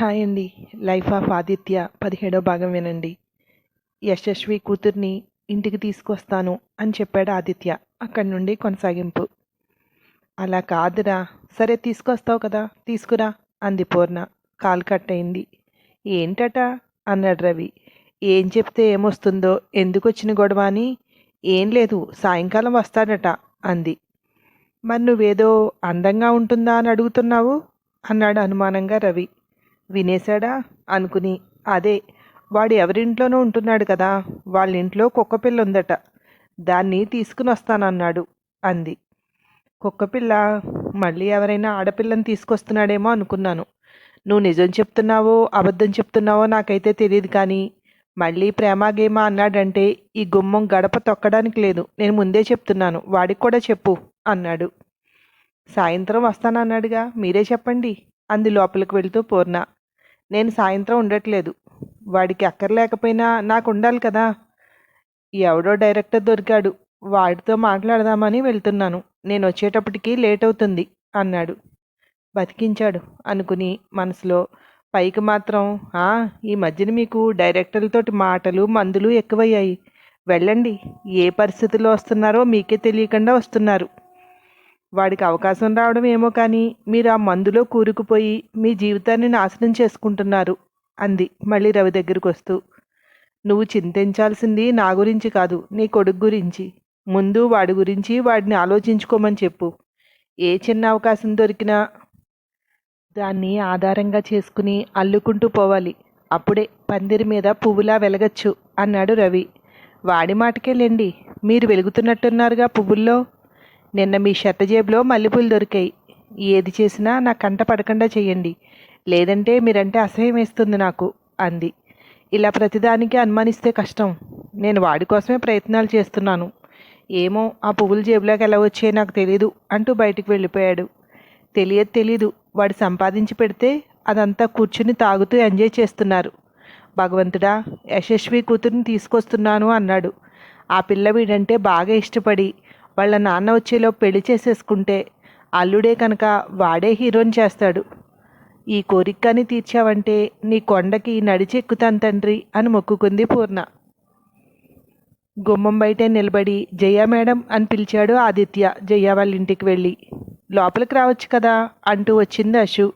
Hi అండి life of Aditya పదిహేడో భాగం వినండి. యశస్వి కూతుర్ని ఇంటికి తీసుకొస్తాను అని చెప్పాడు ఆదిత్య. అక్కడి నుండి కొనసాగింపు. అలా కాదురా. సరే తీసుకొస్తావు కదా. తీసుకురా అంది పూర్ణ. కాలు కట్ అయింది ఏంటట? అన్నాడు రవి. ఏం చెప్తే ఏమొస్తుందో? ఎందుకు వచ్చిన గొడవ అని? ఏం లేదు. సాయంకాలం వస్తాడట అంది. మరి నువ్వేదో అందంగా ఉంటుందా అని అడుగుతున్నావు? అన్నాడు అనుమానంగా రవి. వినేశాడా? అనుకుని అదే వాడు ఎవరింట్లోనో ఉంటున్నాడు కదా వాళ్ళ ఇంట్లో కుక్కపిల్ల ఉందట దాన్ని తీసుకుని వస్తానన్నాడు అంది కుక్కపిల్ల మళ్ళీ ఎవరైనా ఆడపిల్లని తీసుకొస్తున్నాడేమో అనుకున్నాను. నువ్వు నిజం చెప్తున్నావో అబద్ధం చెప్తున్నావో నాకైతే తెలియదు కానీ మళ్ళీ ప్రేమ అన్నాడంటే ఈ గుమ్మం గడప తొక్కడానికి లేదు నేను ముందే చెప్తున్నాను వాడికి కూడా చెప్పు అన్నాడు. సాయంత్రం వస్తానన్నాడుగా మీరే చెప్పండి అంది లోపలికి వెళ్తూ పూర్ణ. నేను సాయంత్రం ఉండట్లేదు. వాడికి అక్కర్లేకపోయినా నాకు ఉండాలి కదా. ఎవడో డైరెక్టర్ దొరికాడు. వాడితో మాట్లాడదామని వెళ్తున్నాను. నేను వచ్చేటప్పటికి లేట్ అవుతుంది అన్నాడు. బతికించాడు అనుకుని మనసులో పైకి మాత్రం "ఆ, ఈ మధ్యన మీకు డైరెక్టర్లతోటి మాటలు మందులు ఎక్కువయ్యాయి. వెళ్ళండి. ఏ పరిస్థితుల్లో వస్తున్నారో మీకే తెలియకుండా వస్తున్నారు. వాడికి అవకాశం రావడం ఏమో కానీ మీరు ఆ మందులో కూరుకుపోయి మీ జీవితాన్ని నాశనం చేసుకుంటున్నారు అంది మళ్ళీ రవి దగ్గరికి వస్తూ. నువ్వు చింతించాల్సింది నా గురించి కాదు నీ కొడుకు గురించి. ముందు వాడి గురించి వాడిని ఆలోచించుకోమని చెప్పు. ఏ చిన్న అవకాశం దొరికినా దాన్ని ఆధారంగా చేసుకుని అల్లుకుంటూ పోవాలి. అప్పుడే పందిరి మీద పువ్వులా వెలగచ్చు అన్నాడు రవి. వాడి మాటకే లెండి మీరు వెలుగుతున్నట్టున్నారుగా పువ్వుల్లో. నిన్న మీ షర్ట్ జేబులో మల్లెపూలు దొరికాయి. ఏది చేసినా నా కంట పడకుండా చెయ్యండి లేదంటే మీరంటే అసహ్యం వేస్తుంది నాకు అంది. ఇలా ప్రతిదానికి అనుమానిస్తే కష్టం. నేను వాడి కోసమే ప్రయత్నాలు చేస్తున్నాను. ఏమో ఆ పువ్వుల జేబులోకి ఎలా వచ్చాయో నాకు తెలీదు అంటూ బయటికి వెళ్ళిపోయాడు. తెలియదు తెలీదు. వాడు సంపాదించి పెడితే అదంతా కూర్చుని తాగుతూ ఎంజాయ్ చేస్తున్నారు. భగవంతుడా యశస్వి కూతురుని తీసుకొస్తున్నాను అన్నాడు. ఆ పిల్ల వీడంటే బాగా ఇష్టపడి వాళ్ళ నాన్న వచ్చేలో పెళ్ళి చేసేసుకుంటే అల్లుడే కనుక వాడే హీరోని చేస్తాడు. ఈ కోరికని తీర్చావంటే నీ కొండకి నడిచి ఎక్కుతాను తండ్రి అని మొక్కుకుంది పూర్ణ. గుమ్మం బయటే నిలబడి జయ మేడం అని పిలిచాడు ఆదిత్య. జయ వాళ్ళ ఇంటికి వెళ్ళి లోపలికి రావచ్చు కదా అంటూ వచ్చింది అశు.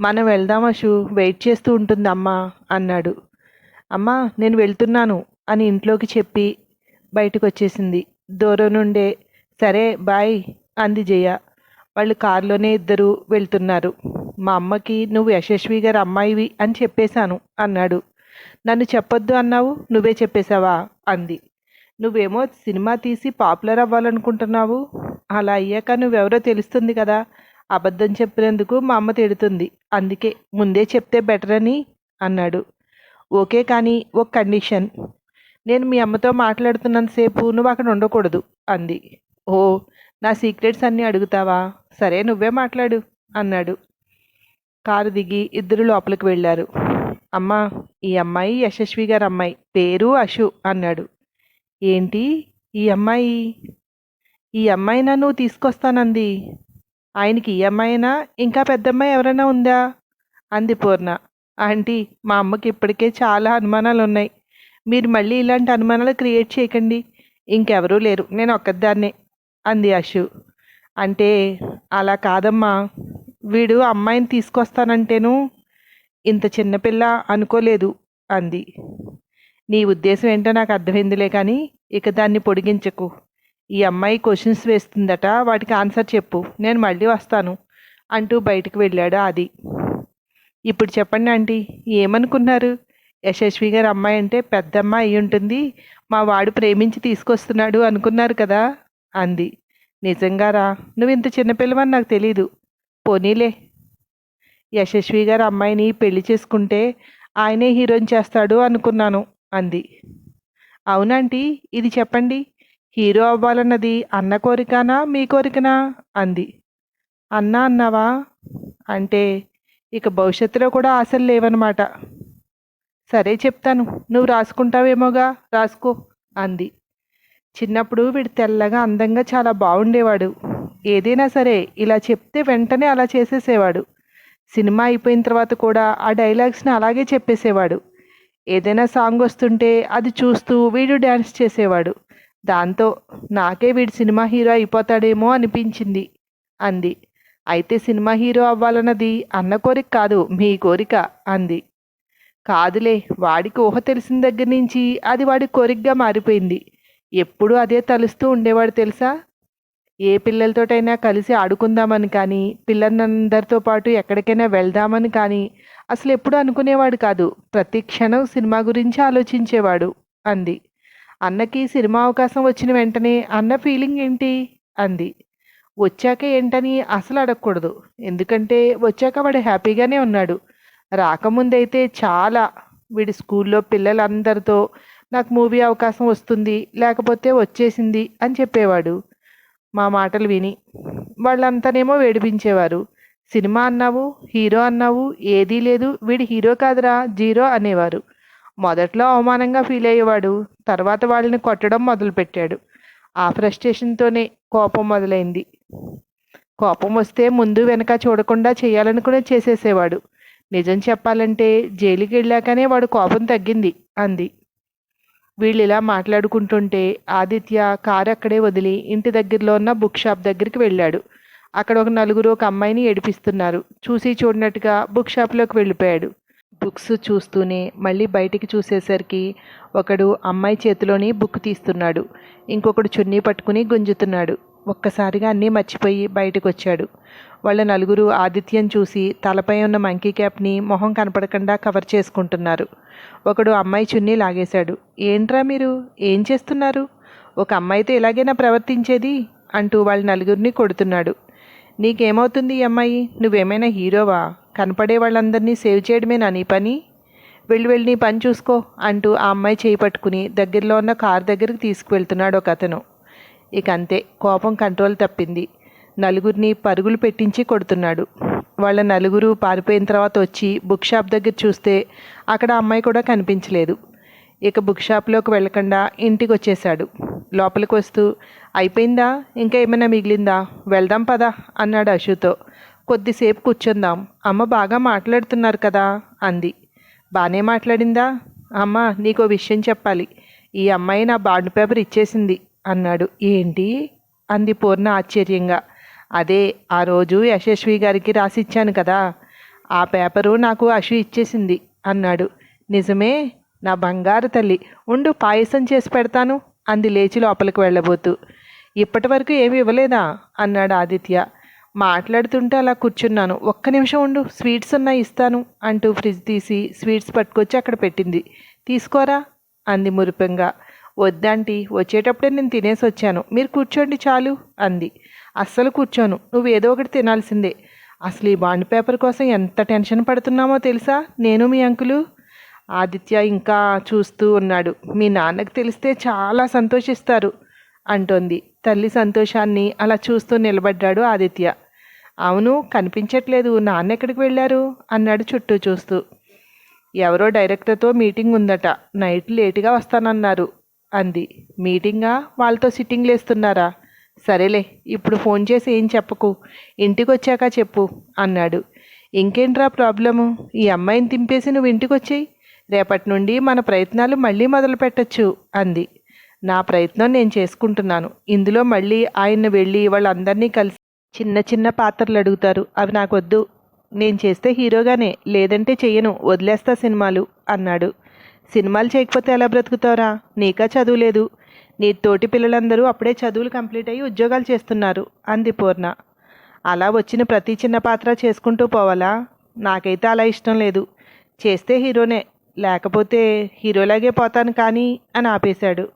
మనం వెళ్దాం అశు వెయిట్ చేస్తూ ఉంటుంది అమ్మా అన్నాడు. అమ్మా నేను వెళ్తున్నాను అని ఇంట్లోకి చెప్పి బయటకు వచ్చేసింది దూరం నుండే సరే బాయ్ అంది జయ. వాళ్ళు కారులోనే ఇద్దరు వెళ్తున్నారు. మా అమ్మకి నువ్వు యశస్వి గారి అమ్మాయివి అని చెప్పేశాను అన్నాడు. నన్ను చెప్పొద్దు అన్నావు నువ్వే చెప్పేశావా? అంది. నువ్వేమో సినిమా తీసి పాపులర్ అవ్వాలనుకుంటున్నావు. అలా అయ్యాక నువ్వెవరో తెలుస్తుంది కదా అబద్ధం చెప్పినందుకు మా అమ్మ తిడుతుంది. అందుకే ముందే చెప్తే బెటర్ అని అన్నాడు. ఓకే కానీ ఒక కండిషన్. నేను మీ అమ్మతో మాట్లాడుతున్నంతసేపు నువ్వు అక్కడ ఉండకూడదు అంది. ఓ నా సీక్రెట్స్ అన్నీ అడుగుతావా? సరే నువ్వే మాట్లాడు అన్నాడు. కారు దిగి ఇద్దరు లోపలికి వెళ్ళారు. అమ్మా ఈ అమ్మాయి యశస్వి గారి అమ్మాయి పేరు అశు అన్నాడు. ఏంటి? ఈ అమ్మాయి? ఈ అమ్మాయినా నువ్వు తీసుకొస్తానంది? ఆయనకి ఈ అమ్మాయినా? ఇంకా పెద్దమ్మాయి ఎవరైనా ఉందా? అంది పూర్ణ. ఆంటీ మా అమ్మకి ఇప్పటికే చాలా అనుమానాలు ఉన్నాయి మీరు మళ్ళీ ఇలాంటి అనుమానాలు క్రియేట్ చేయకండి. ఇంకెవరూ లేరు. నేను ఒక్కదాన్నే. అంది అశు. అంటే అలా కాదమ్మా. వీడు అమ్మాయిని తీసుకొస్తానంటేను ఇంత చిన్నపిల్ల అనుకోలేదు అంది. నీ ఉద్దేశం ఏంటో నాకు అర్థమైందిలే కానీ ఇక దాన్ని పొడిగించకు. ఈ అమ్మాయి క్వశ్చన్స్ వేస్తుందట వాటికి ఆన్సర్ చెప్పు. నేను మళ్ళీ వస్తాను అంటూ బయటికి వెళ్ళాడు ఆది. ఇప్పుడు చెప్పండి ఆంటీ ఏమనుకున్నారు? యశస్వి గారి అమ్మాయి అంటే పెద్దమ్మ అయి ఉంటుంది మా వాడు ప్రేమించి తీసుకొస్తున్నాడు అనుకున్నారు కదా? అంది. నిజంగారా? నువ్వు ఇంత చిన్నపిల్లవని నాకు తెలీదు. పోనీలే. యశస్వి గారు అమ్మాయిని పెళ్ళి చేసుకుంటే ఆయనే హీరోయిన్ చేస్తాడు అనుకున్నాను అంది. అవునంటీ ఇది చెప్పండి. హీరో అవ్వాలన్నది అన్న కోరికనా మీ కోరికనా? అంది. అన్న అన్నావా? అంటే ఇక భవిష్యత్తులో కూడా ఆశలు లేవన్నమాట సరే చెప్తాను. నువ్వు రాసుకుంటావేమోగా? రాసుకో అంది. చిన్నప్పుడు వీడు తెల్లగా అందంగా చాలా బాగుండేవాడు. ఏదైనా సరే ఇలా చెప్తే వెంటనే అలా చేసేసేవాడు. సినిమా అయిపోయిన తర్వాత కూడా ఆ డైలాగ్స్ని అలాగే చెప్పేసేవాడు. ఏదైనా సాంగ్ వస్తుంటే అది చూస్తూ వీడు డ్యాన్స్ చేసేవాడు. దాంతో నాకే వీడు సినిమా హీరో అయిపోతాడేమో అనిపించింది అంది. అయితే సినిమా హీరో అవ్వాలన్నది అన్న కోరిక కాదు మీ కోరిక అంది. కాదులే వాడికి ఊహ తెలిసిన దగ్గర నుంచి అది వాడి కోరికగా మారిపోయింది. ఎప్పుడూ అదే తలుస్తూ ఉండేవాడు తెలుసా? ఏ పిల్లలతోటైనా కలిసి ఆడుకుందామని కానీ పిల్లలందరితో పాటు ఎక్కడికైనా వెళ్దామని కానీ అసలు ఎప్పుడు అనుకునేవాడు కాదు. ప్రతి క్షణం సినిమా గురించి ఆలోచించేవాడు అంది. అన్నకి సినిమా అవకాశం వచ్చిన వెంటనే అన్న ఫీలింగ్ ఏంటి? అంది. వచ్చాక ఏంటని అసలు అడగకూడదు. ఎందుకంటే వచ్చాక వాడు హ్యాపీగానే ఉన్నాడు. రాకముందైతే చాలా. వీడి స్కూల్లో పిల్లలందరితో నాకు మూవీ అవకాశం వస్తుంది లేకపోతే వచ్చేసింది అని చెప్పేవాడు. మా మాటలు విని వాళ్ళంతానేమో వేడిపించేవారు. సినిమా అన్నావు హీరో అన్నావు ఏదీ లేదు వీడి హీరో కాదురా జీరో అనేవారు. మొదట్లో అవమానంగా ఫీల్ అయ్యేవాడు తర్వాత వాళ్ళని కొట్టడం మొదలుపెట్టాడు. ఆ ఫ్రస్ట్రేషన్తోనే కోపం మొదలైంది. కోపం వస్తే ముందు వెనక చూడకుండా చేయాలనుకునే చేసేసేవాడు. నిజం చెప్పాలంటే జైలుకి వెళ్ళాకనే వాడు కోపం తగ్గింది అంది. వీళ్ళు ఇలా మాట్లాడుకుంటుంటే ఆదిత్య కారు అక్కడే వదిలి ఇంటి దగ్గరలో ఉన్న బుక్ షాప్ దగ్గరికి వెళ్ళాడు. అక్కడ ఒక నలుగురు ఒక అమ్మాయిని ఏడిపిస్తున్నారు. చూసి చూడనట్టుగా బుక్ షాప్లోకి వెళ్ళిపోయాడు. బుక్స్ చూస్తూనే మళ్ళీ బయటికి చూసేసరికి ఒకడు అమ్మాయి చేతిలోని బుక్ తీస్తున్నాడు. ఇంకొకడు చున్నీ పట్టుకుని గుంజుతున్నాడు. ఒక్కసారిగా అన్నీ మర్చిపోయి బయటకు వచ్చాడు వాళ్ళ నలుగురు ఆదిత్యం చూసి తలపై ఉన్న మంకీ క్యాప్ని మొహం కనపడకుండా కవర్ చేసుకుంటున్నారు. ఒకడు అమ్మాయి చున్నీ లాగేశాడు. ఏంట్రా మీరు? ఏం చేస్తున్నారు? ఒక అమ్మాయితో ఇలాగైనా ప్రవర్తించేది? అంటూ వాళ్ళ నలుగురిని కొడుతున్నాడు. నీకేమవుతుంది ఈ అమ్మాయి? నువ్వేమైనా హీరోవా? కనపడే వాళ్ళందరినీ సేవ్ చేయడమేనా నీ పని? వెళ్ళి వెళ్ళి నీ పని చూసుకో అంటూ ఆ అమ్మాయి చేయి పట్టుకుని దగ్గరలో ఉన్న కారు దగ్గరికి తీసుకువెళ్తున్నాడు ఒక అతను ఇక అంతే కోపం కంట్రోల్ తప్పింది. నలుగురిని పరుగులు పెట్టించి కొడుతున్నాడు. వాళ్ళ నలుగురు పారిపోయిన తర్వాత వచ్చి బుక్ షాప్ దగ్గర చూస్తే అక్కడ అమ్మాయి కూడా కనిపించలేదు. ఇక బుక్ షాప్లోకి వెళ్ళకుండా ఇంటికి వచ్చేశాడు. లోపలికి వస్తూ అయిపోయిందా? ఇంకా ఏమైనా మిగిలిందా? వెళ్దాం పదా అన్నాడు అశుతో. కొద్దిసేపు కూర్చుందాం. అమ్మ బాగా మాట్లాడుతున్నారు కదా అంది. బాగానే మాట్లాడిందా? అమ్మ నీకో విషయం చెప్పాలి. ఈ అమ్మాయి నా బాండ్ పేపర్ ఇచ్చేసింది అన్నాడు. ఏంటి? అంది పూర్ణ ఆశ్చర్యంగా. అదే ఆ రోజు యశస్వి గారికి రాసిచ్చాను కదా. ఆ పేపరు నాకు అశు ఇచ్చేసింది అన్నాడు. నిజమే నా బంగారు తల్లి ఉండు పాయసం చేసి పెడతాను అంది లేచి లోపలికి వెళ్ళబోతూ. ఇప్పటి వరకు ఏమి ఇవ్వలేదా? అన్నాడు ఆదిత్య. మాట్లాడుతుంటే అలా కూర్చున్నాను. ఒక్క నిమిషం ఉండు స్వీట్స్ ఉన్నాయి ఇస్తాను అంటూ ఫ్రిడ్జ్ తీసి స్వీట్స్ పట్టుకొచ్చి అక్కడ పెట్టింది. తీసుకోరా? అంది మురిపంగా. వద్దంటీ వచ్చేటప్పుడే నేను తినేసి వచ్చాను. మీరు కూర్చోండి చాలు అంది. అస్సలు కూర్చోను. నువ్వు ఏదో ఒకటి తినాల్సిందే. అసలు ఈ బాండ్ పేపర్ కోసం ఎంత టెన్షన్ పడుతున్నామో తెలుసా? నేను మీ అంకులు? ఆదిత్య ఇంకా చూస్తూ ఉన్నాడు. మీ నాన్నకు తెలిస్తే చాలా సంతోషిస్తారు అంటోంది. తల్లి సంతోషాన్ని అలా చూస్తూ నిలబడ్డాడు ఆదిత్య. అవును కనిపించట్లేదు. నాన్న ఎక్కడికి వెళ్ళారు? అన్నాడు చుట్టూ చూస్తూ. ఎవరో డైరెక్టర్తో మీటింగ్ ఉందట. నైట్ లేటుగా వస్తానన్నారు. అంది. మీటింగా? వాళ్ళతో సిట్టింగ్లు వేస్తున్నారా సరేలే ఇప్పుడు ఫోన్ చేసి ఏం చెప్పకు? ఇంటికి వచ్చాక చెప్పు అన్నాడు. ఇంకేంట్రా ప్రాబ్లము? ఈ అమ్మాయిని తింపేసి నువ్వు ఇంటికి వచ్చేయి రేపటి నుండి మన ప్రయత్నాలు మళ్ళీ మొదలు పెట్టచ్చు అంది. నా ప్రయత్నం నేను చేసుకుంటున్నాను. ఇందులో మళ్ళీ ఆయన వెళ్ళి వాళ్ళందరినీ కలిసి చిన్న చిన్న పాత్రలు అడుగుతారు. అవి నాకొద్దు. నేను చేస్తే హీరోగానే లేదంటే చెయ్యను. వదిలేస్తా సినిమాలు అన్నాడు. సినిమాలు చేయకపోతే ఎలా బ్రతుకుతావురా? నీకా చదువు లేదు. నీ తోటి పిల్లలందరూ అప్పుడే చదువులు కంప్లీట్ అయ్యి ఉద్యోగాలు చేస్తున్నారు అంది పూర్ణ. అలా వచ్చిన ప్రతి చిన్న పాత్ర చేసుకుంటూ పోవాలా? నాకైతే అలా ఇష్టం లేదు. చేస్తే హీరోనే లేకపోతే హీరోలాగే పోతాను కానీ అని ఆపేశాడు.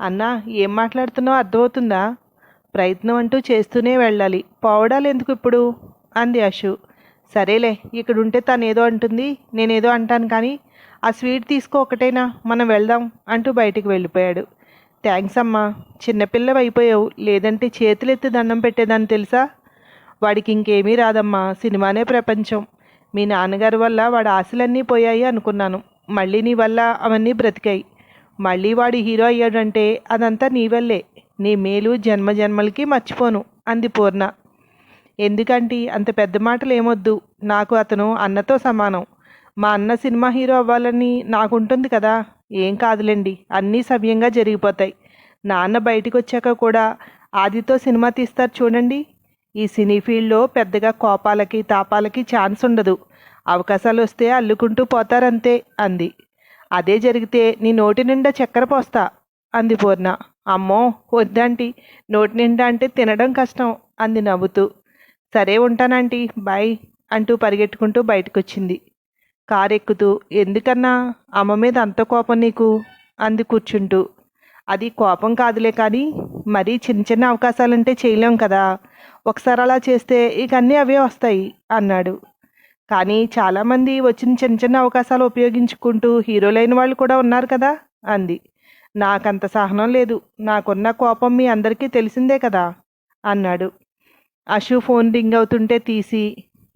అన్నా ఏం మాట్లాడుతున్నావు అర్థమవుతుందా? ప్రయత్నం అంటూ చేస్తూనే వెళ్ళాలి. పోవడాలు ఎందుకు ఇప్పుడు? అంది అశు. సరేలే ఇక్కడ ఉంటే అంటుంది నేనేదో అంటాను కానీ ఆ స్వీట్ తీసుకో ఒకటేనా? మనం వెళ్దాం అంటూ బయటికి వెళ్ళిపోయాడు. థ్యాంక్స్ అమ్మా. చిన్నపిల్లవి అయిపోయావు. లేదంటే చేతులెత్తి దండం పెట్టేదాన్ని తెలుసా? వాడికి ఇంకేమీ రాదమ్మా. సినిమానే ప్రపంచం. మీ నాన్నగారి వల్ల వాడి ఆశలన్నీ పోయాయి అనుకున్నాను. మళ్ళీ నీ వల్ల అవన్నీ బ్రతికాయి. మళ్ళీ వాడు హీరో అయ్యాడంటే అదంతా నీ వల్లే. నీ మేలు జన్మ జన్మలకి మర్చిపోను అంది పూర్ణ. ఎందుకంటే? అంత పెద్ద మాటలు ఏమొద్దు నాకు అతను అన్నతో సమానం. మా అన్న సినిమా హీరో అవ్వాలని నాకుంటుంది కదా. ఏం కాదులేండి అన్నీ సవ్యంగా జరిగిపోతాయి. నాన్న బయటికి వచ్చాక కూడా ఆదితో సినిమా తీస్తారు చూడండి. ఈ సినీ ఫీల్డ్లో పెద్దగా కోపాలకి తాపాలకి ఛాన్స్ ఉండదు. అవకాశాలు వస్తే అల్లుకుంటూ పోతారంతే అంది. అదే జరిగితే నీ నోటి నిండా చక్కెర పోస్తా అంది పూర్ణ. అమ్మో వద్దంటీ నోటి నిండా అంటే తినడం కష్టం అంది నవ్వుతూ. సరే ఉంటానంటీ బాయ్ అంటూ పరిగెట్టుకుంటూ బయటకొచ్చింది. కారు ఎక్కుతూ ఎందుకన్నా? అమ్మ మీద అంత కోపం నీకు? అంది కూర్చుంటూ. అది కోపం కాదులే కానీ మరీ చిన్న చిన్న అవకాశాలంటే చేయలేం కదా. ఒకసారి అలా చేస్తే ఇక అన్నీ అవే వస్తాయి అన్నాడు. కానీ చాలామంది వచ్చిన చిన్న చిన్న అవకాశాలు ఉపయోగించుకుంటూ హీరోలైన వాళ్ళు కూడా ఉన్నారు కదా అంది. నాకంత సహనం లేదు. నాకున్న కోపం మీ అందరికీ తెలిసిందే కదా అన్నాడు. అశు ఫోన్ రింగ్ అవుతుంటే తీసి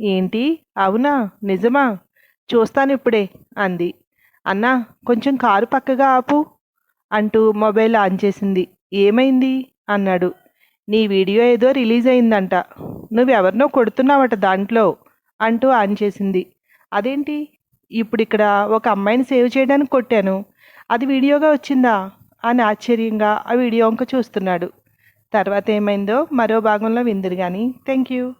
ఏంటి? అవునా? నిజమా? చూస్తాను ఇప్పుడే అంది. అన్నా కొంచెం కారు పక్కగా ఆపు అంటూ మొబైల్ ఆన్ చేసింది. ఏమైంది? అన్నాడు. నీ వీడియో ఏదో రిలీజ్ అయిందంట. నువ్వెవరినో కొడుతున్నావట దాంట్లో అంటూ ఆన్ చేసింది. అదేంటి? ఇప్పుడు ఇక్కడ ఒక అమ్మాయిని సేవ్ చేయడానికి కొట్టాను. అది వీడియోగా వచ్చిందా? అని ఆశ్చర్యంగా ఆ వీడియో వంక చూస్తున్నాడు. తర్వాత ఏమైందో మరో భాగంలో విందురు కానీ థ్యాంక్ యూ